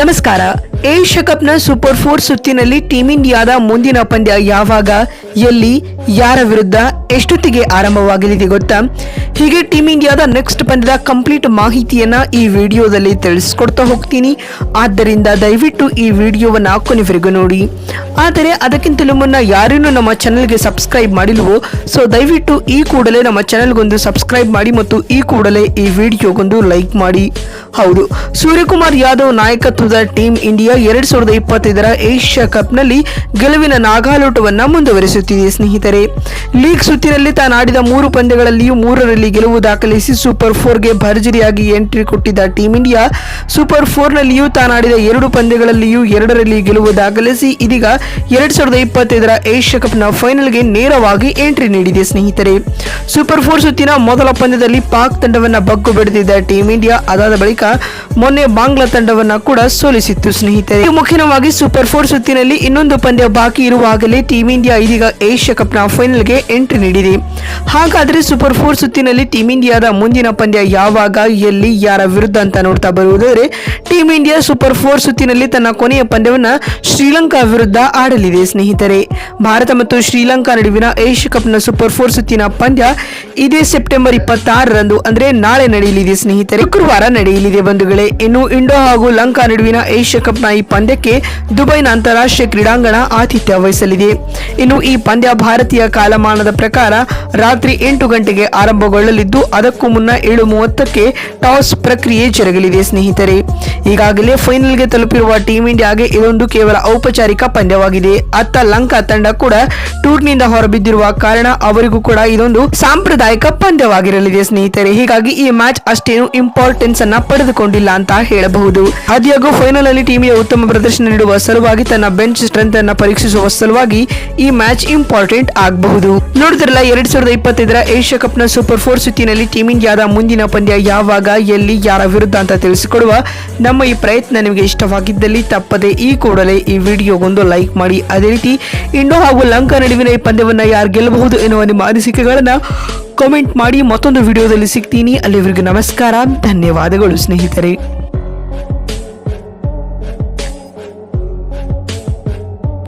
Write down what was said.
ನಮಸ್ಕಾರ. ಏಷ್ಯಾ ಕಪ್ನ super four ಸುತ್ತಿನಲ್ಲಿ ಟೀಂ ಇಂಡಿಯಾದ ಮುಂದಿನ ಪಂದ್ಯ ಯಾವಾಗ? ಎಲ್ಲಿ? ಯಾರ ವಿರುದ್ಧ? ಎಷ್ಟೊತ್ತಿಗೆ ಆರಂಭವಾಗಲಿದೆ ಗೊತ್ತಾ? ಹೀಗೆ ಟೀಂ ಇಂಡಿಯಾದ ನೆಕ್ಸ್ಟ್ ಪಂದ್ಯದ ಕಂಪ್ಲೀಟ್ ಮಾಹಿತಿಯನ್ನ ಈ ವಿಡಿಯೋದಲ್ಲಿ ತಿಳಿಸ್ಕೊಡ್ತಾ ಹೋಗ್ತೀನಿ. ಆದ್ದರಿಂದ ದಯವಿಟ್ಟು ಈ ವಿಡಿಯೋವನ್ನ ಕೊನೆವರೆಗೂ ನೋಡಿ. ಆದರೆ ಅದಕ್ಕಿಂತಲೂ ಮುನ್ನ ಯಾರೇನು ನಮ್ಮ ಚಾನಲ್ಗೆ ಸಬ್ಸ್ಕ್ರೈಬ್ ಮಾಡಿಲ್ವೋ? ಸೊ ದಯವಿಟ್ಟು ಈ ಕೂಡಲೇ ನಮ್ಮ ಚಾನೆಲ್ಗೊಂದು ಸಬ್ಸ್ಕ್ರೈಬ್ ಮಾಡಿ ಮತ್ತು ಈ ಕೂಡಲೇ ಈ ವಿಡಿಯೋಗೊಂದು ಲೈಕ್ ಮಾಡಿ. ಹೌದು. ಸೂರ್ಯಕುಮಾರ್ ಯಾದವ್ ನಾಯಕತ್ವದ ಟೀಂ ಇಂಡಿಯಾ ಎರಡ್ ಸಾವಿರದ ಇಪ್ಪತ್ತೈದರ ಏಷ್ಯಾ ಕಪ್ನಲ್ಲಿ ಗೆಲುವಿನ ನಾಗಾಲೋಟವನ್ನ ಮುಂದುವರಿಸುತ್ತಿದೆ ಸ್ನೇಹಿತರೆ. ಲೀಗ್ ಸುತ್ತಿನಲ್ಲಿ ತಾನಾಡಿದ ಮೂರು ಪಂದ್ಯಗಳಲ್ಲಿಯೂ ಮೂರರಲ್ಲಿ ಗೆಲುವು ದಾಖಲಿಸಿ ಸೂಪರ್ ಫೋರ್ಗೆ ಭರ್ಜರಿಯಾಗಿ ಎಂಟ್ರಿ ಕೊಟ್ಟಿದ್ದ ಟೀಂ ಇಂಡಿಯಾ, ಸೂಪರ್ ಫೋರ್ನಲ್ಲಿಯೂ ತಾನಾಡಿದ ಎರಡು ಪಂದ್ಯಗಳಲ್ಲಿಯೂ ಎರಡರಲ್ಲಿ ಗೆಲುವು ದಾಖಲಿಸಿ ಇದೀಗ ಎರಡ್ ಸಾವಿರದ ಇಪ್ಪತ್ತೈದರ ಏಷ್ಯಾ ಫೈನಲ್ ಫೈನಲ್ಗೆ ನೇರವಾಗಿ ಎಂಟ್ರಿ ನೀಡಿದೆ ಸ್ನೇಹಿತರೆ. ಸೂಪರ್ ಫೋರ್ ಸುತ್ತಿನ ಮೊದಲ ಪಂದ್ಯದಲ್ಲಿ ಪಾಕ್ ತಂಡವನ್ನ ಬಗ್ಗು ಬಿಡದಿದ್ದ ಟೀಂ ಇಂಡಿಯಾ, ಅದಾದ ಬಳಿಕ ಮೊನ್ನೆ ಬಾಂಗ್ಲಾ ತಂಡವನ್ನ ಕೂಡ ಸೋಲಿಸಿತ್ತು ಸ್ನೇಹಿತರೆ. ಈ ಮುಖ್ಯವಾಗಿ ಸೂಪರ್ ಫೋರ್ ಸುತ್ತಿನಲ್ಲಿ ಇನ್ನೊಂದು ಪಂದ್ಯ ಬಾಕಿ ಇರುವಾಗಲೇ ಟೀಂ ಇಂಡಿಯಾ ಇದೀಗ ಏಷ್ಯಾ ಕಪ್ನ ಫೈನಲ್ಗೆ ಎಂಟ್ರಿ ನೀಡಿದೆ. ಹಾಗಾದ್ರೆ ಸೂಪರ್ ಫೋರ್ ಸುತ್ತಿನಲ್ಲಿ ಟೀಂ ಇಂಡಿಯಾದ ಮುಂದಿನ ಪಂದ್ಯ ಯಾವಾಗ, ಎಲ್ಲಿ, ಯಾರ ವಿರುದ್ಧ ಅಂತ ನೋಡ್ತಾ ಬರುವುದಾದರೆ ಟೀಂ ಇಂಡಿಯಾ ಸೂಪರ್ ಫೋರ್ ಸುತ್ತಿನಲ್ಲಿ ತನ್ನ ಕೊನೆಯ ಪಂದ್ಯವನ್ನು ಶ್ರೀಲಂಕಾ ವಿರುದ್ಧ ಆಡಲಿದೆ ಸ್ನೇಹಿತರೆ. ಭಾರತ ಮತ್ತು ಶ್ರೀಲಂಕಾ ನಡುವಿನ ಏಷ್ಯಾ ಕಪ್ನ ಸೂಪರ್ ಫೋರ್ ಸುತ್ತಿನ ಪಂದ್ಯ ಇದೇ ಸೆಪ್ಟೆಂಬರ್ ಇಪ್ಪತ್ತಾರರಂದು, ಅಂದ್ರೆ ನಾಳೆ ನಡೆಯಲಿದೆ ಸ್ನೇಹಿತರೆ. ಶುಕ್ರವಾರ ನಡೆಯಲಿದೆ ಬಂಧುಗಳೇ. ಇನ್ನು ಇಂಡೋ ಹಾಗೂ ಲಂಕಾ ನಡುವಿನ ಏಷ್ಯಾ ಕಪ್ನ ಈ ಪಂದ್ಯಕ್ಕೆ ದುಬೈನ ಅಂತಾರಾಷ್ಟ್ರೀಯ ಕ್ರೀಡಾಂಗಣ ಆತಿಥ್ಯ ವಹಿಸಲಿದೆ. ಇನ್ನು ಈ ಪಂದ್ಯ ಭಾರತೀಯ ಕಾಲಮಾನದ ಪ್ರಕಾರ ರಾತ್ರಿ ಎಂಟು ಗಂಟೆಗೆ ಆರಂಭಗೊಳ್ಳಲಿದ್ದು, ಅದಕ್ಕೂ ಮುನ್ನ ಏಳು ಮೂವತ್ತಕ್ಕೆ ಟಾಸ್ ಪ್ರಕ್ರಿಯೆ ಜರುಗಲಿದೆ ಸ್ನೇಹಿತರೆ. ಈಗಾಗಲೇ ಫೈನಲ್ಗೆ ತಲುಪಿರುವ ಟೀಂ ಇಂಡಿಯಾಗೆ ಇದೊಂದು ಕೇವಲ ಔಪಚಾರಿಕ ಪಂದ್ಯವಾಗಿದೆ. ಅತ್ತ ಲಂಕಾ ತಂಡ ಕೂಡ ಟೂರ್ನಿಯಿಂದ ಹೊರಬಿದ್ದಿರುವ ಕಾರಣ ಅವರಿಗೂ ಕೂಡ ಇದೊಂದು ಸಾಂಪ್ರದಾಯಿಕ ಪಂದ್ಯವಾಗಿರಲಿದೆ ಸ್ನೇಹಿತರೆ. ಹೀಗಾಗಿ ಈ ಮ್ಯಾಚ್ ಅಷ್ಟೇನು ಇಂಪಾರ್ಟೆನ್ಸ್ ಅನ್ನ ಪಡೆದುಕೊಂಡಿಲ್ಲ ಅಂತ ಹೇಳಬಹುದು. ಆದ್ಯಾಗೂ ಫೈನಲ್ ಅಲ್ಲಿ ಟೀಮಿಗೆ ಉತ್ತಮ ಪ್ರದರ್ಶನ ನೀಡುವ ಸಲುವಾಗಿ ತನ್ನ ಬೆಂಚ್ ಸ್ಟ್ರೆಂತ್ ಅನ್ನು ಪರೀಕ್ಷಿಸುವ ಸಲುವಾಗಿ ಈ ಮ್ಯಾಚ್ ಇಂಪಾರ್ಟೆಂಟ್ ಆಗಬಹುದು. ನೋಡಿದ್ರಲ್ಲ, ಎರಡ್ ಸಾವಿರದ ಇಪ್ಪತ್ತೈದರ ಏಷ್ಯಾ ಕಪ್ನ ಸೂಪರ್ ಫೋರ್ ಸುತ್ತಿನಲ್ಲಿ ಟೀಮ್ ಇಂಡಿಯಾದ ಮುಂದಿನ ಪಂದ್ಯ ಯಾವಾಗ, ಎಲ್ಲಿ, ಯಾರ ವಿರುದ್ಧ ಅಂತ ತಿಳಿಸಿಕೊಡುವ ನಮ್ಮ ಈ ಪ್ರಯತ್ನ ನಿಮಗೆ ಇಷ್ಟವಾಗಿದ್ದಲ್ಲಿ ತಪ್ಪದೆ ಈ ಕೂಡಲೇ ಈ ವಿಡಿಯೋಗೊಂದು ಲೈಕ್ ಮಾಡಿ. ಅದೇ ರೀತಿ, ಇಂಡೋ ಹಾಗೂ ಲಂಕಾ ನಡುವಿನ ಈ ಪಂದ್ಯವನ್ನು ಯಾರು ಗೆಲ್ಲಬಹುದು ಎನ್ನುವ ನಿಮ್ಮ ಅನಿಸಿಕೆಗಳನ್ನು ಕಾಮೆಂಟ್ ಮಾಡಿ ಮತ್ತೊಂದು ವಿಡಿಯೋದಲ್ಲಿ ಸಿಗ್ತೀನಿ. ಅಲ್ಲಿವರೆಗೂ ನಮಸ್ಕಾರ, ಧನ್ಯವಾದಗಳು ಸ್ನೇಹಿತರೆ.